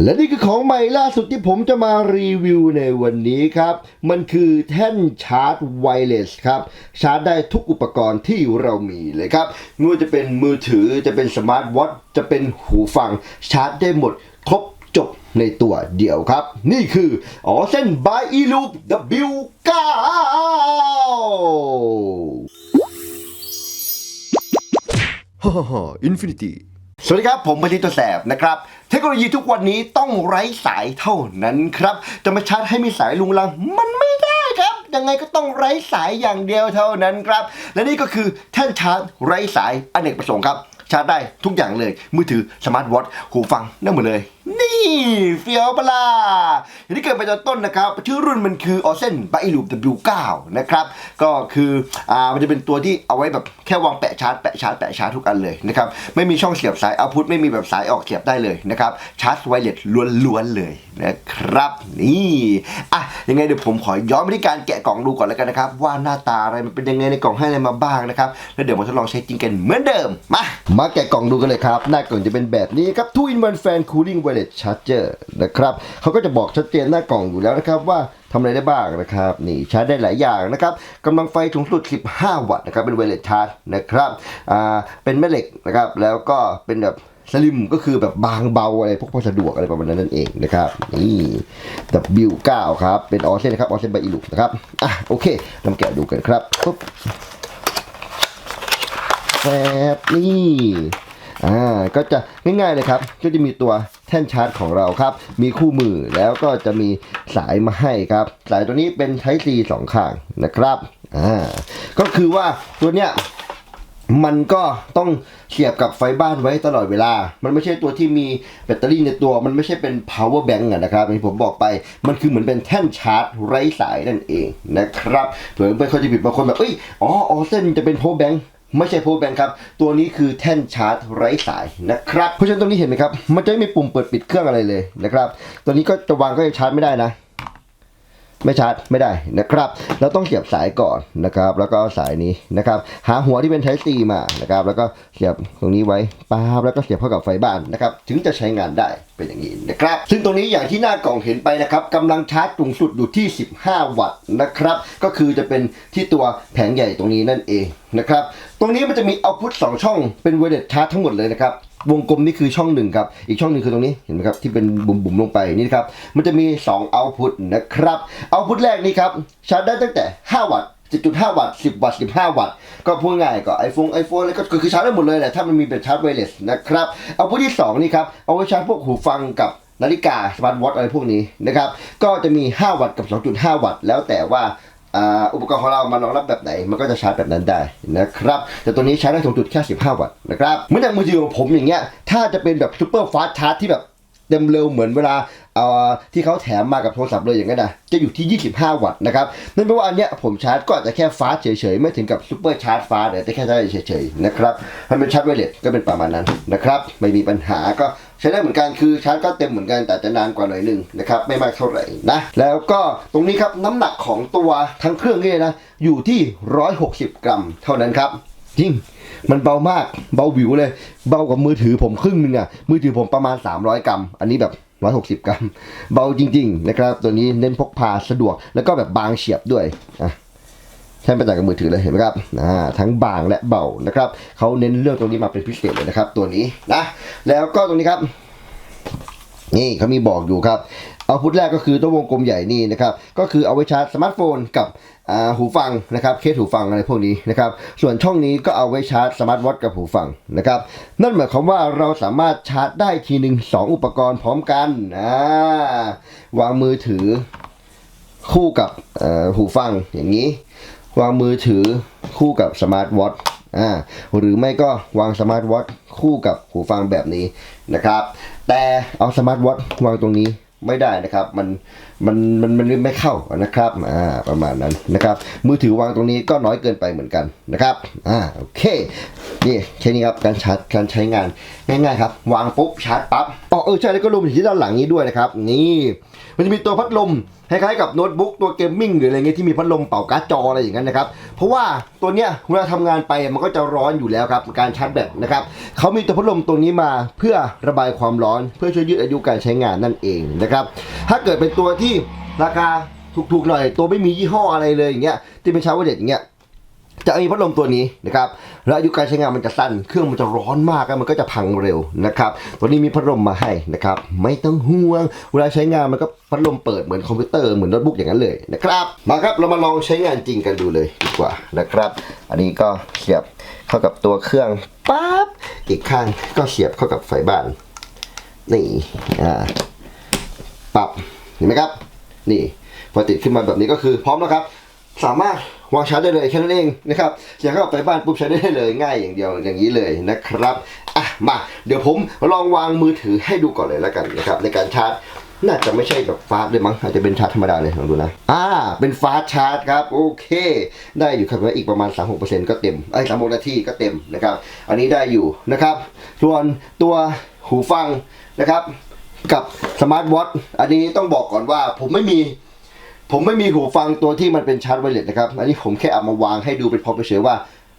และนี่คือของใหม่ล่าสุดที่ผมจะมารีวิวในวันนี้ครับ มันคือแท่นชาร์จไวเลสครับ ชาร์จได้ทุกอุปกรณ์ที่เรามีเลยครับไม่ว่าจะเป็นมือถือจะเป็นสมาร์ทวอทจะเป็นหูฟังชาร์จได้หมดครบจบในตัวเดียวครับ นี่คืออ๋อเส้นบายอีลูป W9 ฮ่าฮ่าอินฟินิตี้ สวัสดีครับ ผมปฏิตัวแสบนะครับ เทคโนโลยีทุกวันนี้ต้องไร้สายเท่านั้นครับจะมาชาร์จให้มีสายลุงลังมันไม่ได้ครับยังไงก็ต้องไร้สายอย่างเดียวเท่านั้นครับ และนี่ก็คือแท่นชาร์จไร้สายอเนกประสงค์ครับ ชาร์จได้ทุกอย่างเลย มือถือสมาร์ทวอทหูฟังได้หมดเลย เฟียวปะล่ะอย่างที่เกิดไปตอนต้นนะครับ ชื่อรุ่นมันคือออเซนบ i ลูป W9 นะครับ ก็คืออ่ามันจะเป็นตัวที่เอาไว้แบบแค่วางแปะชาร์จแปะชาร์จแปะชาร์จทุกอันเลยนะครับ ไม่มีช่องเสียบสายเอาพุทไม่มีแบบสายออกเสียบได้เลยนะครับ ชาร์จไวเลสล้วนๆเลยนะครับ นี่อะยังไงเดี๋ยวผมขอย้อนไปที่การแกะกล่องดูก่อนแล้วกันนะครับ ว่าหน้าตาอะไรมันเป็นยังไงในกล่องให้อะไรมาบ้างนะครับแล้วเดี๋ยวมาทดลองใช้จริงกันเหมือนเดิมมามาแกะกล่องดูกันเลยครับ หน้ากล่องจะเป็นแบบนี้ครับ Two in One Fan Cooling Wireless Charger นะครับเขาก็จะบอกชัดเจนหน้ากล่องอยู่แล้วนะครับว่าทำอะไรได้บ้างนะครับนี่ชาร์จได้หลายอย่างนะครับกำลังไฟสูงสุด 15 วัตต์นะครับเป็น wireless charge นะครับอ่าเป็นแม่เหล็กนะครับแล้วก็เป็นแบบสลิมก็คือแบบบางเบาอะไรพวกพอสะดวกอะไรประมาณนั้นนั่นเองนะครับนี่ W9 ครับ เป็นออเซนนะครับออเซนไบอิลูนะครับอะโอเคลองแกะดูกันครับปุ๊บแฟบนี่อ่าก็จะง่ายๆเลยครับ ก็จะมีตัว ท่นชาร์จของเราครับ มีคู่มือแล้วก็จะมีสายมาให้ครับ สายตัวนี้เป็น Type C สองข้างนะครับอ่าก็คือว่าตัวเนี้ยมันก็ต้องเสียบกับไฟบ้านไว้ตลอดเวลา มันไม่ใช่ตัวที่มีแบตเตอรี่ในตัว มันไม่ใช่เป็น power bank นะครับอย่างที่ผมบอกไป มันคือเหมือนเป็นแท่นชาร์จไร้สายนั่นเองนะครับเผื่อไม่เขาใจผิดบางคนแบบ เอ้ย อ๋อออเส้นจะเป็น power bank ไม่ใช่พูดแบนครับ ตัวนี้คือแท่นชาร์จไร้สายนะครับ เพราะฉะนั้นตรงนี้เห็นไหมครับ มันจะไม่มีปุ่มเปิดปิดเครื่องอะไรเลยนะครับ ตัวนี้ก็จะวางก็จะชาร์จไม่ได้นะ ไม่ชาร์จไม่ได้นะครับ เราต้องเสียบสายก่อนนะครับ แล้วก็เอาสายนี้นะครับ หาหัวที่เป็น Type C มานะครับ แล้วก็เสียบตรงนี้ไว้ป๊าบแล้วก็เสียบเข้ากับไฟบ้านนะครับ ถึงจะใช้งานได้เป็นอย่างนี้นะครับ ซึ่งตรงนี้อย่างที่หน้ากล่องเห็นไปนะครับกำลังชาร์จสูงสุดอยู่ที่ 15 วัตต์นะครับ ก็คือจะเป็นที่ตัวแผงใหญ่ตรงนี้นั่นเองนะครับ ตรงนี้มันจะมีเอาพุท2ช่องเป็นเวเลตชาร์จทั้งหมดเลยนะครับ วงกลมนี่คือช่องหนึ่งครับ อีกช่องหนึ่งคือตรงนี้เห็นไหมครับที่เป็นบุ๋มๆลงไปนี่นครับ มันจะมี 2 output นะครับ output แรกนี่ครับชาร์จได้ตั้งแต่ 5 วัตต์7.5 วัตต์ 10 วัตต์ 15 วัตต์ ก็พูดง่ายก็ iPhone iPhone แล้วก็คือชาร์จได้หมดเลยแหละถ้ามันมีเป็นชาร์จไวเลสนะครับ เอาพุทที่ 2 นี่ครับ เอาไว้ชาร์จพวกหูฟังกับนาฬิกาสมาร์ทวอทอะไรพวกนี้นะครับ ก็จะมี 5 วัตต์กับ 2.5 วัตต์ แล้วแต่ว่า อุปกรณ์ของเรามารองรับแบบไหน มันก็จะชาร์จแบบนั้นได้นะครับ แต่ตัวนี้ใช้ได้สูงสุดแค่ 15 วัตต์นะครับเหมือนอย่างมือถือของผมอย่างเงี้ย ถ้าจะเป็นแบบซูเปอร์ฟาสต์ชาร์จที่แบบเต็มเร็วเหมือนเวลา เอ่อที่เขาแถมมากับโทรศัพท์เลยอย่างนั้นนะจะอยู่ที่ 25 วัตต์นะครับนั่นแปลว่าอันเนี้ยผมชาร์จก็อาจจะแค่ฟ้าช์เฉยๆ ไม่ถึงกับซูเปอร์ชาร์จฟ้าสต์แต่แค่ได้เฉยๆนะครับถ้าเป็นชาร์จไวเลสก็เป็นประมาณนั้นนะครับไม่มีปัญหาก็ใช้ได้เหมือนกันคือชาร์จก็เต็มเหมือนกันแต่จะนานกว่าหน่อยนึงนะครับไม่มากเท่าไหร่นะแล้วก็ตรงนี้ครับน้ำหนักของตัวทั้งเครื่องนี่นะอยู่ที่ 160 กรัม เท่านั้นครับจริง มันเบามาก เบาวิวเลย เบากว่ามือถือผมครึ่งนึงอะมือถือผมประมาณ 300 กรัม อันนี้แบบ 160 กรัม เบาจริง ๆ นะครับ ตัวนี้เน้นพกพาสะดวก แล้วก็แบบบางเฉียบด้วยอะใช้ไปจากกับมือถือเลยเห็นไหมครับอ่าทั้งบางและเบานะครับเขาเน้นเรื่องตรงนี้มาเป็นพิเศษเลยนะครับ ตัวนี้นะแล้วก็ตรงนี้ครับ นี่เขามีบอกอยู่ครับ เอาพุทแรกก็คือตัววงกลมใหญ่นี่นะครับก็คือเอาไว้ชาร์จสมาร์ทโฟนกับหูฟังนะครับเคสหูฟังอะไรพวกนี้นะครับส่วนช่องนี้ก็เอาไว้ชาร์จสมาร์ทวอทกับหูฟังนะครับนั่นหมายความว่าเราสามารถชาร์จได้ทีหนึ่งสองอุปกรณ์พร้อมกันวางมือถือคู่กับหูฟังอย่างนี้ วางมือถือคู่กับสมาร์ทวอทอ่าหรือไม่ก็วางสมาร์ทวอทคู่กับหูฟังแบบนี้นะครับแต่เอาสมาร์ทวอทวางตรงนี้ ไม่ได้นะครับ มันมันมันมันไม่เข้านะครับอ่าประมาณนั้นนะครับ มือถือวางตรงนี้ก็น้อยเกินไปเหมือนกันนะครับอ่าโอเคนี่แค่นี้ครับการชาร์จการใช้งานง่ายๆครับ วางปุ๊บชาร์จปั๊บอ๋อเออใช่แล้วก็รวมถึงที่ด้านหลังนี้ด้วยนะครับ นี่มันจะมีตัวพัดลม คล้ายๆกับโน้ตบุ๊กตัวเกมมิ่งหรืออะไรเงี้ยที่มีพัดลมเป่าการ์ดจออะไรอย่างนั้นนะครับ เพราะว่าตัวเนี้ยเวลาทำงานไปมันก็จะร้อนอยู่แล้วครับการชาร์จแบตนะครับเขามีตัวพัดลมตัวนี้มาเพื่อระบายความร้อน เพื่อช่วยยืดอายุการใช้งานนั่นเองนะครับถ้าเกิดเป็นตัวที่ราคาถูกๆหน่อยตัวไม่มียี่ห้ออะไรเลยอย่างเงี้ยที่เป็นชาร์จไวเลสอย่างเงี้ย จะมีพัดลมตัวนี้นะครับแล้วอายุการใช้งานมันจะสั้น เครื่องมันจะร้อนมากแล้วมันก็จะพังเร็วนะครับตัวนี้มีพัดลมมาให้นะครับ ไม่ต้องห่วง เวลาใช้งานมันก็พัดลมเปิดเหมือนคอมพิวเตอร์เหมือนโน้ตบุ๊กอย่างนั้นเลยนะครับมาครับเรามาลองใช้งานจริงกันดูเลยดีกว่านะครับ อันนี้ก็เสียบเข้ากับตัวเครื่องปั๊บอีกข้างก็เสียบเข้ากับไฟบ้านนี่อ่าปรับเห็นไหมครับ นี่พอติดขึ้นมาแบบนี้ก็คือพร้อมแล้วครับ สามารถ วางชาร์จได้เลยแค่นั้นเองนะครับเสียบเข้าไปบ้านปุ๊บใช้ได้เลยง่ายอย่างเดียวอย่างนี้เลยนะครับอะมาเดี๋ยวผมลองวางมือถือให้ดูก่อนเลยแล้วกันนะครับในการชาร์จน่าจะไม่ใช่แบบฟาสต์เลยมั้งอาจจะเป็นชาร์จธรรมดาเลยลองดูนะ อ่า เป็นฟาสต์ชาร์จครับ โอเค ได้อยู่ครับอีกประมาณ 3-6%ก็เต็มไอ้สามนาทีก็เต็มนะครับ อันนี้ได้อยู่นะครับ ส่วนตัวหูฟังนะครับ กับสมาร์ทวอทอันนี้ต้องบอกก่อนว่าผมไม่มี ผมไม่มีหูฟังตัวที่มันเป็นชาร์จไวเลสนะครับ อันนี้ผมแค่เอามาวางให้ดูเป็นพอเฉยว่า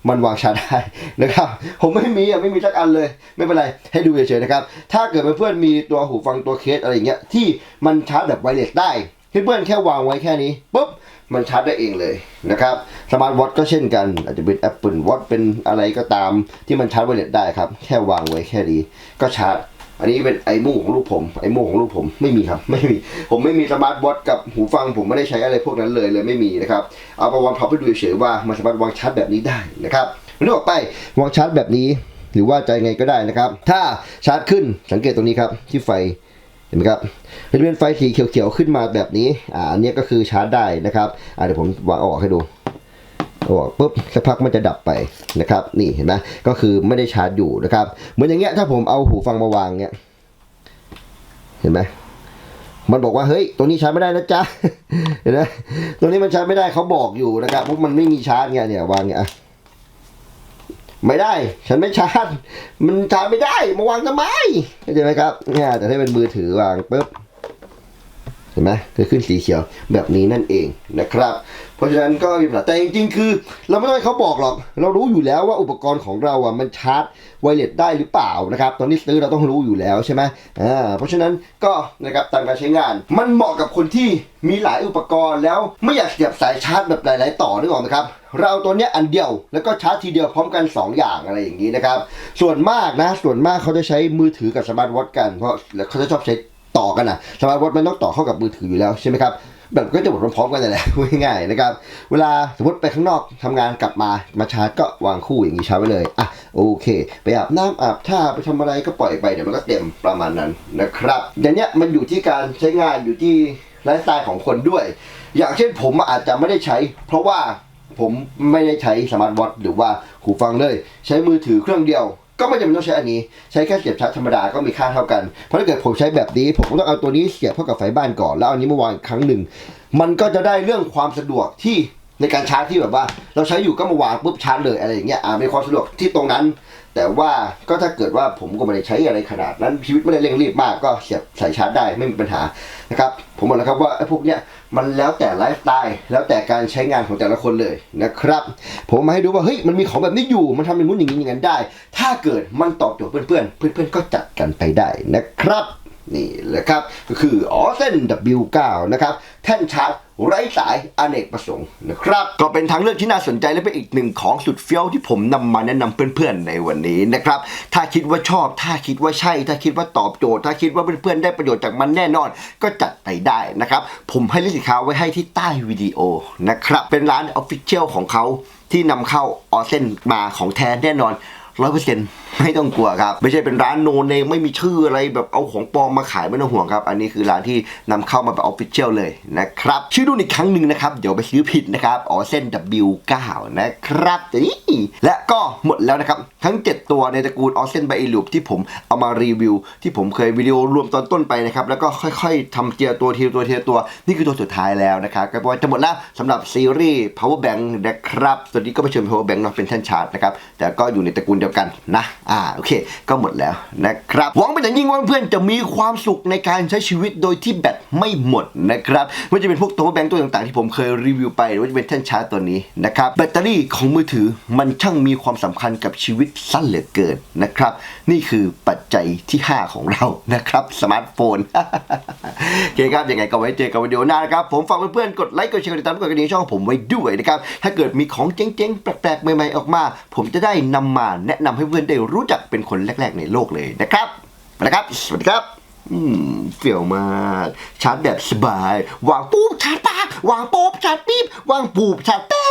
มันวางชาร์จได้นะครับ ผมไม่มีอะไม่มีสักอันเลย ไม่เป็นไรให้ดูเฉยๆนะครับ ถ้าเกิดเพื่อนๆมีตัวหูฟังตัวเคสอะไรเงี้ยที่มันชาร์จแบบไวเลสได้เพื่อนๆแค่วางไว้แค่นี้ปุ๊บมันชาร์จได้เองเลยนะครับสมาร์ทวอทก็เช่นกัน อาจจะเป็น Apple Watch เป็นอะไรก็ตามที่มันชาร์จไวเลสได้ครับ แค่วางไว้แค่นี้ก็ชาร์จ อันนี้เป็นไอโม่ของลูกผมไอโม่ของลูกผมไม่มีครับ ไม่มีผมไม่มีสมาร์ทวอทกับหูฟังผมไม่ได้ใช้อะไรพวกนั้นเลยเลยไม่มีนะครับเอามาวางพับให้ดูเฉยว่ามันสามารถวางชาร์จแบบนี้ได้นะครับนึกออกไปวางชาร์จแบบนี้ หรือว่าจะยังไงก็ได้นะครับ ถ้าชาร์จขึ้นสังเกตตรงนี้ครับที่ไฟเห็นไหมครับเป็นเป็นไฟสีเขียวๆขึ้นมาแบบนี้อ่าอันนี้ก็คือชาร์จได้นะครับอ่าเดี๋ยวผมวางออกให้ดู ออกปุ๊บสักพักมันจะดับไปนะครับนี่เห็นไหมก็คือไม่ได้ชาร์จอยู่นะครับเหมือนอย่างเงี้ยถ้าผมเอาหูฟังมาวางเงี้ยเห็นไหมมันบอกว่าเฮ้ยตัวนี้ชาร์จไม่ได้นะจ๊ะเห็นไหมตัวนี้มันชาร์จไม่ได้เขาบอกอยู่นะครับเพราะมันไม่มีชาร์จเงี้ยเนี่ยวางเงี้ยอะไม่ได้ ฉันไม่ชาร์จ มันชาร์จไม่ได้มาวางทำไมเข้าใจไหมครับเนี่ยแต่ถ้าเป็นมือถือวางปุ๊บ เห็นไหมคือขึ้นสีเขียวแบบนี้นั่นเองนะครับ เพราะฉะนั้นก็มีปัญหาแต่จริงๆคือ เราไม่ต้องให้เขาบอกหรอก เรารู้อยู่แล้วว่าอุปกรณ์ของเราอะมันชาร์จไวเลสได้หรือเปล่านะครับ ตอนนี้ซื้อเราต้องรู้อยู่แล้วใช่ไหมอ่าเพราะฉะนั้นก็นะครับตามการใช้งาน มันเหมาะกับคนที่มีหลายอุปกรณ์แล้วไม่อยากเสียบสายชาร์จแบบหลาย ๆ ต่อนึกออกไหมครับเราเอาตัวเนี้ยอันเดียวแล้วก็ชาร์จทีเดียวพร้อมกัน 2 อย่างอะไรอย่างนี้นะครับ ส่วนมากนะส่วนมากเขาจะใช้มือถือกับสมาร์ทวอทกันเพราะเขาจะชอบใช้ ต่อกันนะสมาร์ทวอทมันต้องต่อเข้ากับมือถืออยู่แล้วใช่ไหมครับแบบก็จะหมดพร้อมๆกันนั่นแหละง่ายๆนะครับ เวลาสมมติไปข้างนอกทำงานกลับมามาชาร์จก็วางคู่อย่างนี้ชาร์จไว้เลยอะโอเค ไปอาบน้ำอาบท่าไปทำอะไรก็ปล่อยไปเดี๋ยวมันก็เต็มประมาณนั้นนะครับอย่างเนี้ยมันอยู่ที่การใช้งานอยู่ที่ไลฟ์สไตล์ของคนด้วย อย่างเช่นผมอาจจะไม่ได้ใช้ เพราะว่าผมไม่ได้ใช้สมาร์ทวอทหรือว่าหูฟังเลย ใช้มือถือเครื่องเดียว ก็ไม่จำเป็นต้องใช้อันนี้ ใช้แค่เสียบชาร์จธรรมดาก็มีค่าเท่ากัน เพราะถ้าเกิดผมใช้แบบนี้ ผมก็ต้องเอาตัวนี้เสียบเข้ากับไฟบ้านก่อน แล้วเอาอันนี้มาวางอีกครั้งหนึ่ง มันก็จะได้เรื่องความสะดวกที่ในการชาร์จที่แบบว่า เราใช้อยู่ก็มาวางปุ๊บชาร์จเลยอะไรอย่างเงี้ย อ่ามีความสะดวกที่ตรงนั้น แต่ว่าก็ถ้าเกิดว่าผมก็ไม่ได้ใช้อะไรขนาดนั้นชีวิตไม่ได้เร่งรีบมากก็เสียบใส่ชาร์จได้ไม่มีปัญหานะครับ ผมบอกแล้วครับว่าไอ้พวกเนี้ย มันแล้วแต่ไลฟ์สไตล์แล้วแต่การใช้งานของแต่ละคนเลยนะครับ ผมมาให้ดูว่าเฮ้ยมันมีของแบบนี้อยู่มันทำอย่างนู้นอย่างนี้อย่างนั้นได้ ถ้าเกิดมันตอบโจทย์เพื่อนๆเพื่อนๆก็จัดกันไปได้นะครับ นี่แหละครับก็คือออเซน W9 นะครับแท่นชาร์จไร้สายอเนกประสงค์นะครับก็เป็นทางเลือกที่น่าสนใจและเป็นอีกหนึ่งของสุดเฟี้ยวที่ผมนำมาแนะนำเพื่อนๆในวันนี้นะครับถ้าคิดว่าชอบ ถ้าคิดว่าใช่ ถ้าคิดว่าตอบโจทย์ ถ้าคิดว่าเพื่อนๆได้ประโยชน์จากมันแน่นอน ก็จัดไปได้นะครับผมให้ลิงก์สินค้าไว้ให้ที่ใต้วิดีโอนะครับเป็นร้านออฟฟิเชียลของเขาที่นำเข้าออเซนมาของแท้แน่นอน ร้อยเปอร์เซ็นต์ไม่ต้องกลัวครับ ไม่ใช่เป็นร้านโนเนมไม่มีชื่ออะไรแบบเอาของปลอมมาขายไม่ต้องห่วงครับ อันนี้คือร้านที่นำเข้ามาแบบออฟฟิเชียลเลยนะครับ ชื่อรุ่นอีกครั้งหนึ่งนะครับ เดี๋ยวไปซื้อผิดนะครับอ๋อเส้น W9 นะครับนี่และก็หมดแล้วนะครับ ทั้ง 7 ตัวในตระกูลออเซนไบเอลูปที่ผมเอามารีวิว ที่ผมเคยวิดีโอรวมตอนต้นไปนะครับแล้วก็ค่อยๆทำเจียตัวทีตัวทีละตัวนี่คือตัวสุดท้ายแล้วนะครับก็ว่าจะหมดแล้วสำหรับซีรีส์ power bank นะครับตัวนี้ก็ไม่เชิง power bank เนาะเป็นแท่นชาร์จนะครับแต่ก็อยู่ในตระกูลเดียวกันนะอ่าโอเค ก็หมดแล้วนะครับหวังเป็นอย่างยิ่งว่าเพื่อนๆจะมีความสุขในการใช้ชีวิตโดยที่แบตไม่หมดนะครับไม่ว่าจะเป็นพวก power bank ตัวต่างๆ ที่ผมเคยรีวิวไปหรือว่าจะเป็นแท่นชาร์จตัวนี้นะครับแบตเตอรี่ของมือถือมันช่างมีความสำคัญกับชีวิตสั้นเหลือเกินนะครับ นี่คือปัจจัยที่ 5 ของเรานะครับสมาร์ทโฟนโอเคครับยังไงก็ไว้เจอกันวิดีโอหน้านะครับ ผมฝากเพื่อนๆกดไลค์กดแชร์กดติดตามกดกระดิ่งช่องผมไว้ด้วยนะครับถ้าเกิดมีของเจ๋งๆแปลกๆใหม่ๆออกมา ผมจะได้นำมาแนะนะนำให้เพื่อนได้รู้จักเป็นคนแรก ๆ ในโลกเลยนะครับนะครับ สวัสดีครับอืมเฟี้ยวมากชาร์จแบบสบาย วางปุ๊บชาร์จปากวางปุ๊บชาร์จปี๊บวางปุ๊บชาร์จแป๊